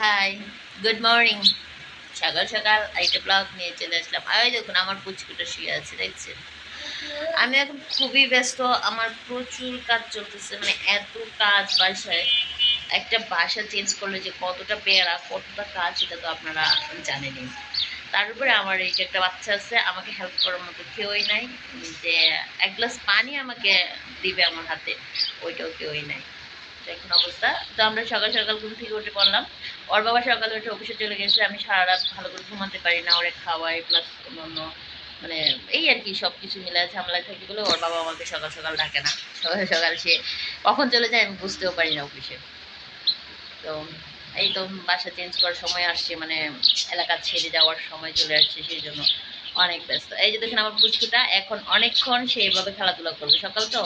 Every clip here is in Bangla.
হাই গুড মর্নিং সকাল সকাল একটা ব্লগ নিয়ে চলে আসলাম। আর দেখুন, আমার পুচকুটা শুয়ে আছে, দেখছেন? আমি এখন খুবই ব্যস্ত। আমার প্রচুর কাজ চলতেছে মানে এত কাজ বাসায়। একটা বাসা চেঞ্জ করলে যে কতটা পেয়ারা, কতটা কাজ, সেটা তো আপনারা জানেনই। তার উপরে আমার এই একটা বাচ্চা আছে, আমাকে হেল্প করার মতো কেউই নাই। যে এক গ্লাস পানি আমাকে দিবে আমার হাতে, ওইটাও কেউই নাই। এখন অবস্থা। তো আমরা সকাল সকাল ঘুম থেকে উঠে পড়লাম। ওর বাবা সকালে উঠে অফিসে চলে গেছে। আমি সারা রাত ভালো করে ঘুমাতে পারি না। ওরে খাওয়াই প্লাস অন্য মানে এই আর কি সব কিছু মিলে ঝামেলায় থাকি বলে ওর বাবা আমাকে সকাল সকাল ডাকে না। সকাল সকাল সে কখন চলে যায় আমি বুঝতেও পারি না অফিসে। তো এই তো বাসা চেঞ্জ করার সময় আসছে। মানে এলাকা ছেড়ে যাওয়ার সময় চলে আসছে সেই জন্য। অনেক ব্যস্ত। এই যে দেখেন আমার পুচকুটা এখন অনেকক্ষণ সে এইভাবে খেলাধুলা করবে। সকাল তো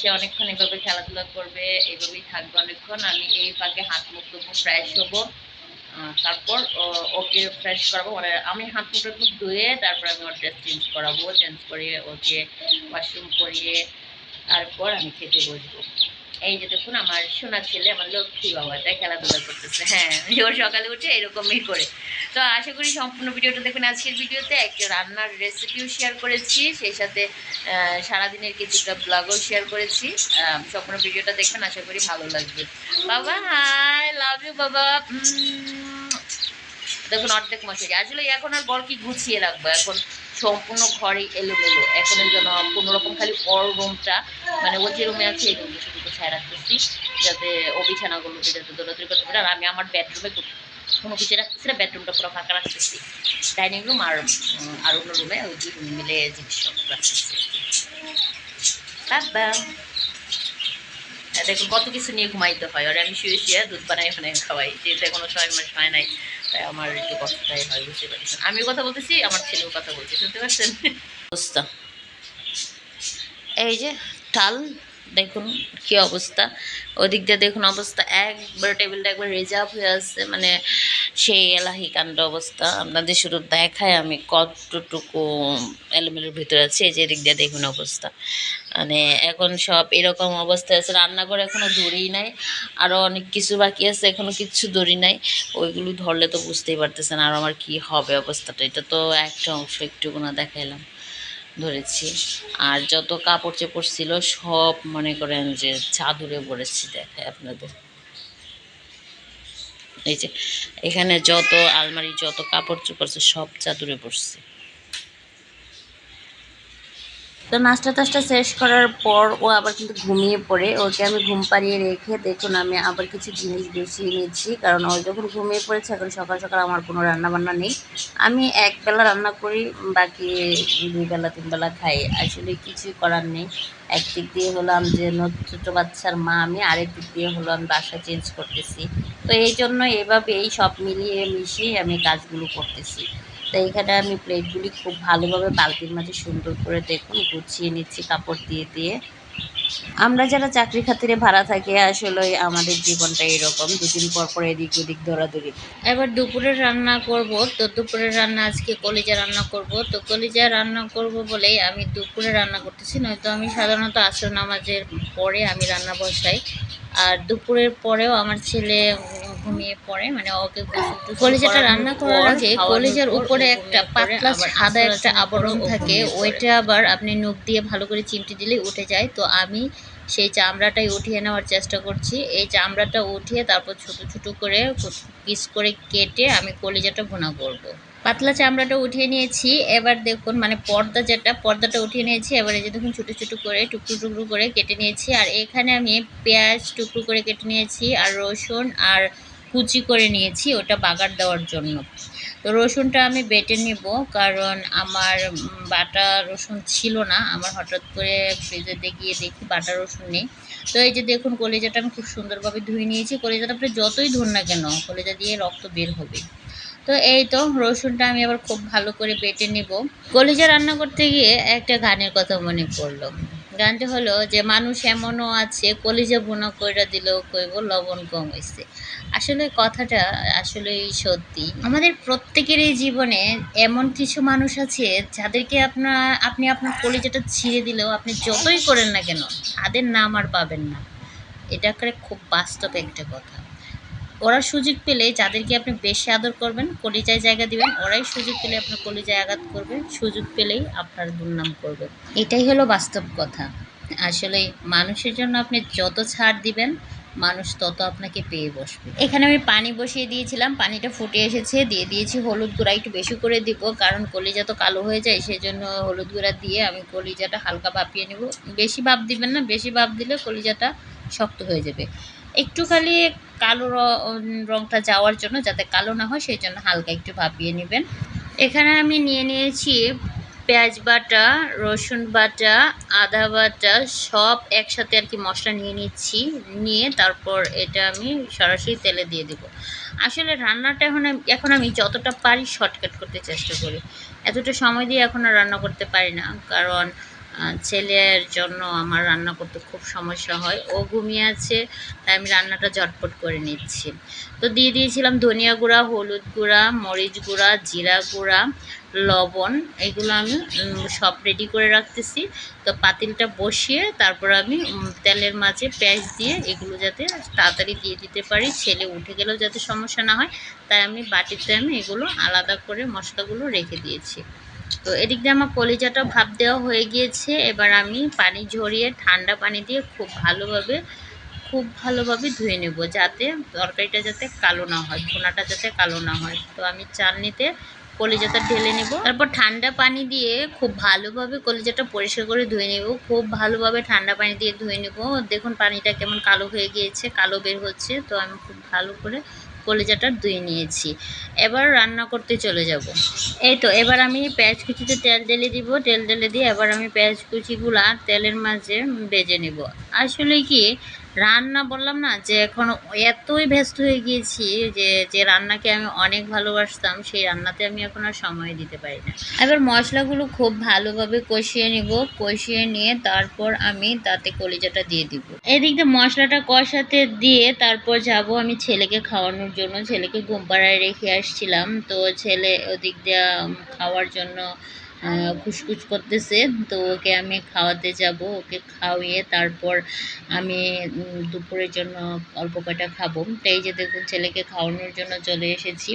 সে অনেকক্ষণ এইভাবে খেলাধুলা করবে এইভাবেই থাকবে অনেকক্ষণ। আমি এই ফাঁকে হাত মুখ ধুবো ফ্রেশ হব তারপর ওকে ফ্রেশ করাবো। মানে আমি হাত মুখটা একটু ধুয়ে তারপর আমি ওর ড্রেস চেঞ্জ করাবো চেঞ্জ করিয়ে ওকে ওয়াশরুম করিয়ে তারপর আমি খেতে বসবো। এই যে দেখুন আমার সোনা ছেলে, আমার লক্ষ্মী বাবা বাবাটা খেলাধুলা করতেছে। হ্যাঁ ও সকালে উঠে এরকমই করে। তো আশা করি সম্পূর্ণ ভিডিওটা দেখবেন আজকের ভিডিওতে একটা রান্নার রেসিপিও শেয়ার করেছি, সেই সাথে সারাদিনের কিছুটা ব্লগও শেয়ার করেছি। সম্পূর্ণ ভিডিওটা দেখবেন আশা করি ভালো লাগবে। বাবা হাই লাভ ইউ বাবা। দেখুন অর্ধেক মশারি। আসলে এখন আর বর কি গুছিয়ে রাখব? এখন সম্পূর্ণ ঘরে এলোমেলো। এখন এই জন্য কোনো রকম খালি ওর রুমটা মানে ও যে রুমে আছে এই রুমটা শুধু গোছায় রাখতেছি, যাতে ও বিছানাগুলোতে যাতে দৌড়াদৌড়ি করতে পারে। আর আমি আমার বেডরুমে কোনো কিছু রাখতেছি না, বেডরুমটা পুরো ফাঁকা রাখতেছি। ডাইনিং রুম আর আর অন্য রুমে ওই দুই রুম মিলে জিনিসপত্র রাখতেছি। দেখুন কত কিছু নিয়ে ঘুমাইতে হয়। আর আমি শুয়ে শুয়ে দুধ বানাই ওখানে খাওয়াই। যেটা কোনো ছয় মাস হয় নাই, তাই আমার একটু কষ্টটাই হয়, বুঝতে পারছেন আমিও কথা বলতেছি, আমার ছেলেও কথা বলছে শুনতে পারছেন এই যে, টাল। দেখুন কি অবস্থা। ওদিক দিয়ে দেখুন অবস্থা, একবার টেবিলটা একবার রিজার্ভ হয়ে আছে মানে সেই এলাহি কাণ্ড অবস্থা। আপনাদের শুধু দেখায় আমি কতটুকু এলোমেলোর ভিতরে আছে, এই যে এদিক দিয়ে দেখুন অবস্থা। মানে এখন সব এরকম অবস্থায় আছে, রান্নাঘর এখনও দড়ি নাই আরও অনেক কিছু বাকি আছে, এখনও কিছু দড়ি নাই। ওইগুলো ধরলে তো বুঝতেই পারতেছেন আর আমার কি হবে অবস্থাটা, এটা তো একটা অংশ একটুকু না দেখাইলাম। ধরেছি। আর যত কাপড় চোপড় ছিল সব মনে করেন যে চাদরে পড়েছি দেখায় আপনাদের। এই যে, এখানে যত আলমারি, যত কাপড় চোপড় সব চাদরে পড়ছে তো নাস্তা টাস্তা শেষ করার পর ও আবার কিন্তু ঘুমিয়ে পড়ে। ওকে আমি ঘুম পাড়িয়ে রেখে দেখুন আমি আবার কিছু জিনিস বেশি নিয়েছি কারণ ও যখন ঘুমিয়ে পড়েছে এখন সকাল সকাল আমার কোনো রান্নাবান্না নেই। আমি এক বেলা রান্না করি, বাকি দুই বেলা, তিন বেলা খাই। আসলে কিছুই করার নেই। একদিক দিয়ে হলাম যে ছোটো বাচ্চার মা, আমি আরেক দিক দিয়ে হলো আমি বাসা চেঞ্জ করতেছি। তো এই জন্য এভাবেই সব মিলিয়ে মিশিয়ে আমি কাজগুলো করতেছি। তো এখানে আমি প্লেটগুলি খুব ভালোভাবে বালতির মাঝে সুন্দর করে দেখুন, গুছিয়ে নিচ্ছি কাপড় দিয়ে দিয়ে। আমরা যারা চাকরি খাতিরে ভাড়া থাকি, আসলে আমাদের জীবনটা এরকম, দুদিন পর পর এদিক ওদিক দৌড়াদৌড়ি। এবার দুপুরে রান্না করব, তো দুপুরের রান্না, আজকে কলিজা রান্না করব। তো কলিজা রান্না করব বলেই আমি দুপুরে রান্না করতেছি, নয়তো আমি সাধারণত আসর নামাজের পরে আমি রান্না বসাই। আর দুপুরের পরেও আমার ছেলে ঘুমিয়ে পড়ে মানে ওকে কলিজাটা রান্না করার আগে কলিজার উপরে একটা পাতলা সাদা একটা আবরণ থাকে ওইটা আবার আপনি নখ দিয়ে ভালো করে চিমটি দিলেই উঠে যায়। তো আমি সেই চামড়াটাই উঠিয়ে নেওয়ার চেষ্টা করছি। এই চামড়াটা উঠিয়ে তারপর ছোট ছোট করে পিস করে কেটে আমি কলিজাটা ভুনা করব। পাতলা চামড়াটা উঠিয়ে নিয়েছি। এবার দেখুন মানে পর্দা যেটা পর্দাটা উঠিয়ে নিয়েছি। এবার এই যে দেখুন ছোটো ছোটো করে টুকরো টুকরো করে কেটে নিয়েছি। আর এখানে আমি পেঁয়াজ টুকরো করে কেটে নিয়েছি আর রসুন আর কুচি করে নিয়েছি, ওটা বাগার দেওয়ার জন্য। তো রসুনটা আমি বেটে নেব, কারণ আমার বাটা রসুন ছিল না। আমার হঠাৎ করে ফ্রিজে গিয়ে দেখি বাটা রসুন নেই। তো এই যে দেখুন, কলেজাটা আমি খুব সুন্দরভাবে ধুয়ে নিয়েছি। কলেজাটা আপনি যতই ধুন না কেন, কলেজা দিয়ে রক্ত বের হবে। তো এই তো, রসুনটা আমি আবার খুব ভালো করে বেটে নেব। কলিজা রান্না করতে গিয়ে একটা গানের কথা মনে পড়ল। গানটা হলো যে, মানুষ এমনও আছে, কলিজা বোনা কইরা দিলেও কইব, লবণ কম হয়েছে আসলে কথাটা আসলেই সত্যি। আমাদের প্রত্যেকেরই জীবনে এমন কিছু মানুষ আছে যাদেরকে আপনার, আপনি আপনার কলিজাটা ছিঁড়ে দিলেও আপনি যতই করেন না কেন, তাদের নাম আর পাবেন না। এটা করে খুব বাস্তব একটা কথা। ওরা সুযোগ পেলে যাদেরকে আপনি বেশি আদর করবেন, কলিজায় জায়গা দিবেন, ওরাই সুযোগ পেলে আপনার কলিজায় আঘাত করবে, সুযোগ পেলেই আপনার দুর্নাম করবে। এটাই হলো বাস্তব কথা। আসলে মানুষের জন্য আপনি যত ছাড় দিবেন, মানুষ তত আপনাকে পেয়ে বসবে। এখানে আমি পানি বসিয়ে দিয়েছিলাম, পানিটা ফুটে এসেছে, দিয়ে দিয়েছি হলুদ গুঁড়া, একটু বেশি করে দিব, কারণ কলিজা তো কালো হয়ে যায় সেই জন্য হলুদ গুঁড়া দিয়ে আমি কলিজাটা হালকা ভাপিয়ে নেব। বেশি ভাপ দিবেন না, বেশি ভাপ দিলে কলিজাটা শক্ত হয়ে যাবে। একটু খালি কালো র- রংটা যাওয়ার জন্য যাতে কালো না হয়, সেই জন্য হালকা একটু ভাপিয়ে নেবেন। এখানে আমি নিয়ে নিয়েছি পেঁয়াজ বাটা, রসুন বাটা, আদা বাটা, সব একসাথে আর কি মশলা নিয়ে নিচ্ছি, নিয়ে তারপর এটা আমি সরাসরি তেলে দিয়ে দেবো। আসলে রান্নাটা এখন এখন আমি যতটা পারি শর্টকাট করতে চেষ্টা করি। এতটা সময় দিয়ে এখন আর রান্না করতে পারি না, কারণ ছেলের জন্য আমার রান্না করতে খুব সমস্যা হয়। ও ঘুমিয়ে আছে, তাই আমি রান্নাটা ঝটপট করে নিচ্ছি। তো দিয়ে দিয়েছিলাম ধনিয়া গুঁড়া, হলুদ গুঁড়া, মরিচ গুঁড়া, জিরা গুঁড়া, লবণ, এগুলো আমি সব রেডি করে রাখতেছি। তো পাতিলটা বসিয়ে তারপর আমি তেলের মাঝে পেঁয়াজ দিয়ে এগুলো যাতে তাড়াতাড়ি দিয়ে দিতে পারি, ছেলে উঠে গেলেও যাতে সমস্যা না হয়, তাই আমি বাটিতে আমি এগুলো আলাদা করে মশলাগুলো রেখে দিয়েছি। তো এদিক দিয়ে আমার কলিজাটা ভাপ দেওয়া হয়ে গিয়েছে। এবার আমি পানি ঝরিয়ে ঠান্ডা পানি দিয়ে খুব ভালোভাবে খুব ভালোভাবে ধুয়ে নেব যাতে তরকারিটা যাতে কালো না হয়, ভুনাটা যাতে কালো না হয়। তো আমি চালনিতে কলিজাটা ঢেলে নেব। তারপর ঠান্ডা পানি দিয়ে খুব ভালোভাবে কলিজাটা পরিষ্কার করে ধুয়ে নেব। খুব ভালোভাবে ঠান্ডা পানি দিয়ে ধুয়ে নেব। দেখুন পানিটা কেমন কালো হয়ে গিয়েছে, কালো বের হচ্ছে। তো আমি খুব ভালো করে কলিজাটা ধুয়ে নিয়েছি। এবার রান্না করতে চলে যাব। এই তো, এবার আমি পেঁয়াজ কুচিতে তেল ঢেলে দিব। তেল ঢেলে দিয়ে এবার আমি পেঁয়াজ কুচিগুলা তেলের মাঝে বেজে নেব। আসলে কি রান্না বললাম না, যে এখন এতই ব্যস্ত হয়ে গিয়েছি যে যে রান্নাকে আমি অনেক ভালোবাসতাম, সেই রান্নাতে আমি এখন আর সময় দিতে পারি না। এবার মশলাগুলো খুব ভালোভাবে কষিয়ে নিব, কষিয়ে নিয়ে তারপর আমি তাতে কলিজাটা দিয়ে দিব। এদিক মশলাটা কষাতে দিয়ে তারপর যাব আমি ছেলেকে খাওয়ানোর জন্য। ছেলেকে ঘুম পাড়ায় রেখে আসছিলাম, তো ছেলে ওদিক দিয়ে খাওয়ার জন্য খুসখুস করতেছে। তো ওকে আমি খাওয়াতে যাব, ওকে খাওয়িয়ে তারপর আমি দুপুরের জন্য অল্প কয়টা খাব। তাই যে দেখুন, ছেলেকে খাওয়ানোর জন্য চলে এসেছি।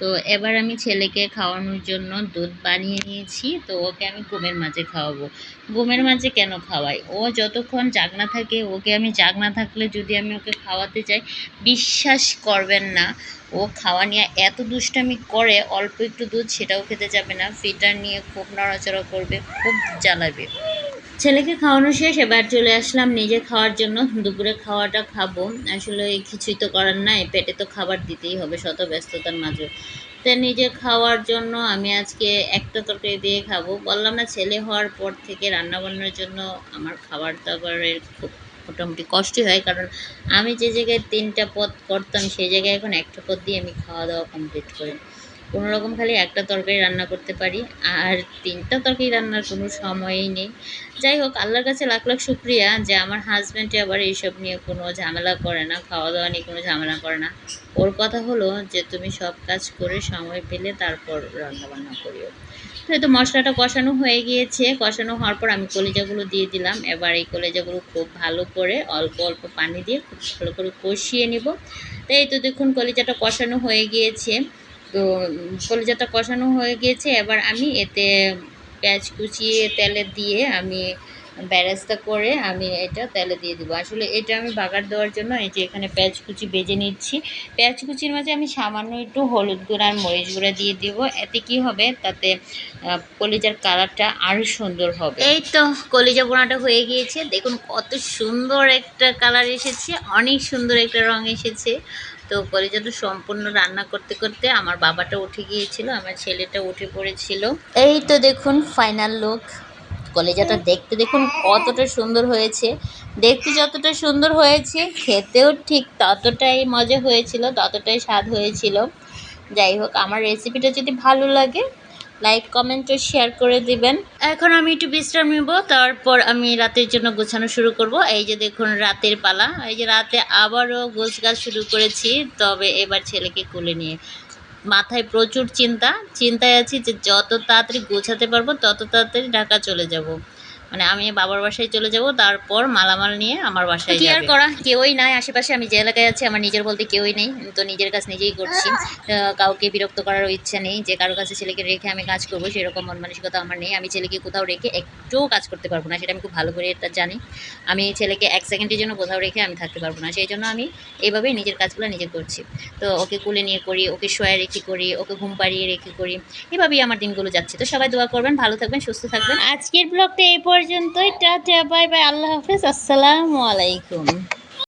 তো এবার আমি ছেলেকে খাওয়ানোর জন্য দুধ বানিয়ে নিয়েছি, তো ওকে আমি ঘুমের মাঝে খাওয়াবো। ঘুমের মাঝে কেন খাওয়াই? ও যতক্ষণ জাগনা থাকে, ওকে আমি জাগনা থাকলে যদি আমি ওকে খাওয়াতে চাই বিশ্বাস করবেন না, ও খাওয়া নিয়ে এত দুষ্টামি করে, অল্প একটু দুধ সেটাও খেতে যাবে না, ফিটার নিয়ে খুব নড়াচড়া করবে, খুব জ্বালাবে। ছেলেকে খাওয়ানো শেষ, এবার চলে আসলাম নিজে খাওয়ার জন্য। দুপুরে খাওয়াটা খাব। আসলে কিছুই তো করার নাই, পেটে তো খাবার দিতেই হবে, শত ব্যস্ততার মাঝে। তো নিজে খাওয়ার জন্য আমি আজকে একটা তরকারি দিয়ে খাব। বললাম না, ছেলে হওয়ার পর থেকে রান্না বান্নার জন্য আমার খাবার দাবারের খুব মোটামুটি কষ্টই হয়, কারণ আমি যে জায়গায় তিনটা পদ করতাম, সেই জায়গায় এখন একটা পদ দিয়ে আমি খাওয়া দাওয়া কমপ্লিট করি। কোনো রকম খালি একটা তরকারি রান্না করতে পারি, আর তিনটা তরকারি রান্নার কোনো সময়ই নেই। যাই হোক, আল্লাহর কাছে লাখ লাখ শুক্রিয়া যে আমার হাজব্যান্ডে আবার এইসব নিয়ে কোনো ঝামেলা করে না খাওয়া দাওয়া নিয়ে কোনো ঝামেলা করে না। ওর কথা হলো যে তুমি সব কাজ করে সময় পেলে তারপর রান্না বান্না করিও। তো এই তো মশলাটা কষানো হয়ে গিয়েছে। কষানো হওয়ার পর আমি কলিজাগুলো দিয়ে দিলাম। এবার এই কলিজাগুলো খুব ভালো করে অল্প অল্প পানি দিয়ে খুব ভালো করে কষিয়ে নিব। তো এই তো দেখুন, কলিজাটা কষানো হয়ে গিয়েছে। তো উম, কলিজাটা কষানো হয়ে গিয়েছে। এবার আমি এতে পেঁয়াজ কুচিয়ে তেলে দিয়ে আমি ব্যারেস্তা করে আমি এটা তেলে দিয়ে দেবো। আসলে এটা আমি বাগার দেওয়ার জন্য এই যে এখানে পেঁয়াজ কুচি বেজে নিচ্ছি। পেঁয়াজ কুচির মাঝে আমি সামান্য একটু হলুদ গুঁড়া আর মরিচ গুঁড়া দিয়ে দিব। এতে কি হবে? তাতে কলিজার কালারটা আরও সুন্দর হবে। এই তো কলিজা বোনাটা হয়ে গিয়েছে। দেখুন কত সুন্দর একটা কালার এসেছে। অনেক সুন্দর একটা রং এসেছে। তো পরে যেন সম্পূর্ণ রান্না করতে করতে আমার বাবাটা উঠে গিয়েছিল আমার ছেলেটা উঠে পড়েছিল। এই তো দেখুন ফাইনাল লুক কলেজাটা দেখতে দেখুন কতটা সুন্দর হয়েছে। দেখতে যতটা সুন্দর হয়েছে খেতেও ঠিক ততটাই মজা হয়েছিল ততটাই স্বাদ হয়েছিল। যাই হোক আমার রেসিপিটা যদি ভালো লাগে লাইক, কমেন্ট শেয়ার করে দিবেন। এখন আমি একটু বিশ্রাম নিব, তারপর আমি রাতের জন্য গোছানো শুরু করব। এই যে দেখুন, রাতের পালা। এই যে রাতে আবারও গোছ গাছ শুরু করেছি, তবে এবার ছেলেকে কোলে নিয়ে। মাথায় প্রচুর চিন্তা। চিন্তায় আছি যে যত তাড়াতাড়ি গোছাতে পারব, তত তাড়াতাড়ি ঢাকা চলে যাব। মানে আমি বাবার বাসায় চলে যাব তারপর মালামাল নিয়ে আমার বাসায় কি আর করা? কেউই নাই আশেপাশে আমি যে এলাকায় আছি আমার নিজের বলতে কেউই নেই। তো নিজের কাজ নিজেই করছি। কাউকে বিরক্ত করার ইচ্ছা নেই যে কারও কাছে ছেলেকে রেখে আমি কাজ করব সেরকম মন মানসিকতা আমার নেই। আমি ছেলেকে কোথাও রেখে একটুও কাজ করতে পারব না সেটা আমি খুব ভালো করে এটা জানি। আমি ছেলেকে এক সেকেন্ডের জন্য কোথাও রেখে আমি থাকতে পারব না সেই জন্য আমি এইভাবেই নিজের কাজগুলো নিজে করছি। তো ওকে কুলে নিয়ে করি ওকে শোয়া রেখে করি ওকে ঘুম পাড়িয়ে রেখে করি। এভাবেই আমার দিনগুলো যাচ্ছে। তো সবাই দোয়া করবেন ভালো থাকবেন সুস্থ থাকবেন। আজকের ব্লগটা এই পর্যন্তই টাটা বাই বাই আল্লাহ হাফেজ আসসালামু আলাইকুম।